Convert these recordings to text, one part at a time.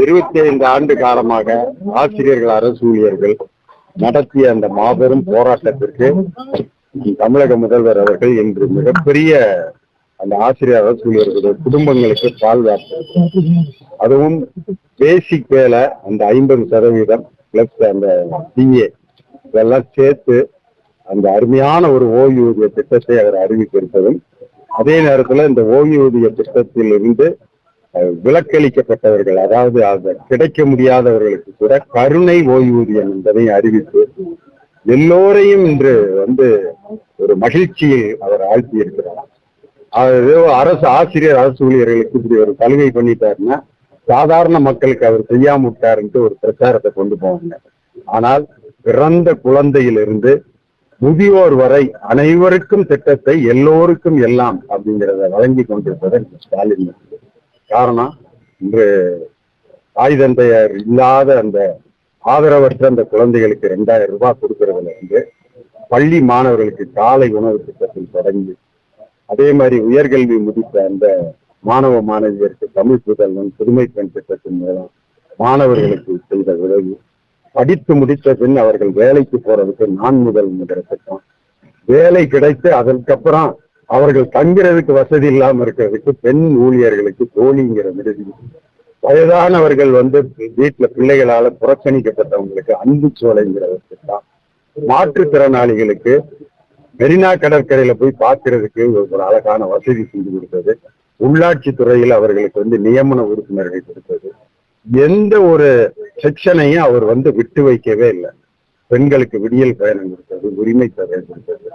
இருபத்தி ஐந்து ஆண்டு காலமாக ஆசிரியர்கள் அரசு ஊழியர்கள் நடத்திய அந்த மாபெரும் போராட்டத்திற்கு தமிழக முதல்வர் அவர்கள் இன்று மிகப்பெரிய அந்த ஆசிரியர் அரசு ஊழியர்களுடைய குடும்பங்களுக்கு பால் அதுவும் பேசிக் வேலை அந்த ஐம்பது சதவீதம் பிளஸ் அந்த டிஏ இதெல்லாம் சேர்த்து அந்த அருமையான ஒரு ஓய்வூதிய திட்டத்தை அவர் அறிவித்திருப்பதும் அதே நேரத்தில் இந்த ஓய்வூதிய திட்டத்தில் இருந்து விலக்களிக்கப்பட்டவர்கள் அதாவது அது கிடைக்க முடியாதவர்களுக்கு கூட கருணை ஓய்வூதியம் என்பதை அறிவித்து எல்லோரையும் இன்று வந்து ஒரு மகிழ்ச்சியை அவர் ஆழ்த்தி இருக்கிறார் அது அரசு ஆசிரியர் அரசு ஊழியர்களுக்கு இப்படி ஒரு சலுகை பண்ணிட்டாருன்னா சாதாரண மக்களுக்கு அவர் செய்யாம விட்டாருன்ட்டு ஒரு பிரச்சாரத்தை கொண்டு போவாங்க. ஆனால் பிறந்த குழந்தையிலிருந்து முதியோர் வரை அனைவருக்கும் திட்டத்தை எல்லோருக்கும் எல்லாம் அப்படிங்கிறத வழங்கி கொண்டிருப்பதை ஸ்டாலின். காரணம் இன்று தாய் தந்தையர் இல்லாத அந்த ஆதரவற்ற அந்த குழந்தைகளுக்கு ரெண்டாயிரம் ரூபாய் கொடுக்கறதுல இருந்து பள்ளி மாணவர்களுக்கு காலை உணவு திட்டத்தில் தொடங்கி அதே மாதிரி உயர்கல்வி முடித்த அந்த மாணவ மாணவியருக்கு தமிழ் புதல்வன் புதுமை பெண் திட்டத்தின் மூலம் மாணவர்களுக்கு செய்த உதவி. படித்து முடித்த பின் அவர்கள் வேலைக்கு போறதுக்கு நான் முதல் முதல் திட்டம். வேலை கிடைத்து அதற்கப்புறம் அவர்கள் தங்குறதுக்கு வசதி இல்லாம இருக்கிறதுக்கு பெண் ஊழியர்களுக்கு தோழிங்கிற விடுதி. வயதானவர்கள் வந்து வீட்டுல பிள்ளைகளால புறக்கணிக்கப்பட்டவங்களுக்கு அன்பு சோலைங்கிற தான் மாற்றுத்திறனாளிகளுக்கு மெரினா கடற்கரையில போய் பார்க்கறதுக்கு ஒரு அழகான வசதி செஞ்சு கொடுத்தது. உள்ளாட்சி துறையில் அவர்களுக்கு வந்து நியமன உறுப்பினர்கள் கொடுத்தது. எந்த ஒரு செக்ஷனையும் அவர் வந்து விட்டு வைக்கவே இல்லை. பெண்களுக்கு விடியல் பயணம் கொடுத்தது உரிமை தொகை கொடுத்தது.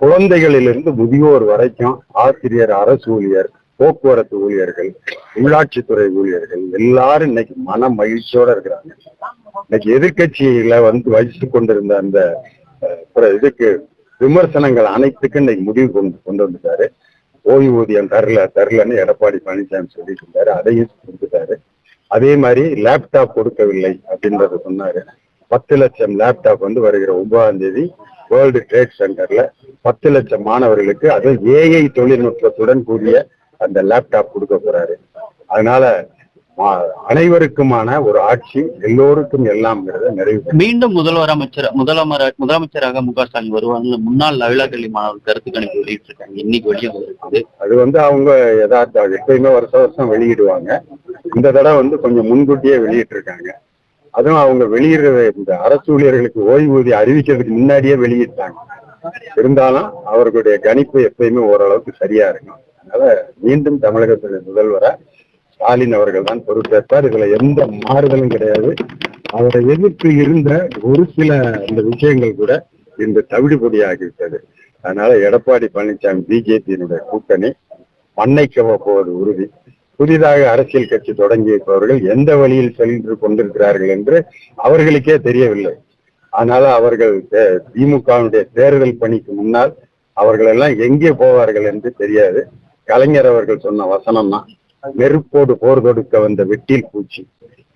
குழந்தைகளிலிருந்து முதியோர் வரைக்கும் ஆசிரியர் அரசு ஊழியர் போக்குவரத்து ஊழியர்கள் உள்ளாட்சித்துறை ஊழியர்கள் எல்லாரும் இன்னைக்கு மன மகிழ்ச்சியோட இருக்கிறாங்க. இன்னைக்கு எதிர்க்கட்சியில வந்து வகித்து கொண்டிருந்த அந்த இதுக்கு விமர்சனங்கள் அனைத்துக்கும் இன்னைக்கு முடிவு கொண்டு கொண்டு வந்துட்டாரு. ஓய்வூதியம் தரல தரலன்னு எடப்பாடி பழனிசாமி சொல்லிட்டு இருந்தாரு அதையும் கொடுத்துட்டாரு. அதே மாதிரி லேப்டாப் கொடுக்கவில்லை அப்படின்றத சொன்னாரு. பத்து லட்சம் லேப்டாப் வந்து வருகிற ஒன்பதாம் தேதி வேர்ல்டு ட்ரேட் சென்டர்ல பத்து லட்சம் மாணவர்களுக்கு அது ஏஐ தொழில்நுட்பத்துடன் கூடிய அந்த லேப்டாப் கொடுக்க போறாரு. அதனால அனைவருக்குமான ஒரு ஆட்சி எல்லோருக்கும் எல்லாம்ங்கிறத நிறைவு. மீண்டும் முதல்வர் அமைச்சர் முதலமர முதலமைச்சராக மு க ஸ்டாலின் வருவாங்க முன்னாள் நவிலா கல்வி மாணவர் கருத்து கணிப்பு வெளியிட்டிருக்காங்க. இன்னைக்கு வெளியே வந்திருக்குது. அது வந்து அவங்க யதார்த்தம் எப்பயுமே வருஷம் வருஷம் வெளியிடுவாங்க. இந்த தடவை வந்து கொஞ்சம் முன்கூட்டியே வெளியிட்டு இருக்காங்க அதுவும் அவங்க வெளியிடுற இந்த அரசு ஊழியர்களுக்கு ஓய்வூதியம் அறிவிக்கிறதுக்கு முன்னாடியே வெளியிட்டாங்க. இருந்தாலும் அவர்களுடைய கணிப்பு எப்பயுமே ஓரளவுக்கு சரியா இருக்கும். அதனால மீண்டும் தமிழகத்துடைய முதல்வரா ஸ்டாலின் அவர்கள் தான் பொறுப்பேற்பார். இதுல எந்த மாறுதலும் கிடையாது. அவரை எதிர்த்து இருந்த ஒரு சில அந்த விஷயங்கள் கூட இந்த தவிடுபொடி ஆகிவிட்டது அதனால எடப்பாடி பழனிசாமி பிஜேபியினுடைய கூட்டணி மண்ணைக்கவ போவது உறுதி. புதிதாக அரசியல் கட்சி தொடங்கி இருப்பவர்கள் எந்த வழியில் சென்று கொண்டிருக்கிறார்கள் என்று அவர்களுக்கே தெரியவில்லை. அதனால அவர்கள் தே- திமுகவினுடைய தேர்தல் பணிக்கு முன்னால் அவர்கள் எல்லாம் எங்கே போவார்கள் என்று தெரியாது. கலைஞர் அவர்கள் சொன்ன வசனம் தான் நெருப்போடு போர் தொடுக்க வந்த வெட்டில் பூச்சி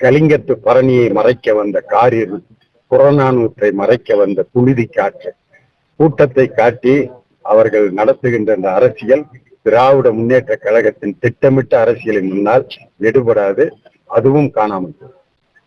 கலிங்கத்து பரணியை மறைக்க வந்த காரியம் புறநானூற்றை மறைக்க வந்த புழுதி காற்று. கூட்டத்தை காட்டி அவர்கள் நடத்துகின்ற இந்த அரசியல் திராவிட முன்னேற்ற கழகத்தின் திட்டமிட்ட அரசியலின் முன்னால் எடுபடாது அதுவும் காணாமல் போகும்.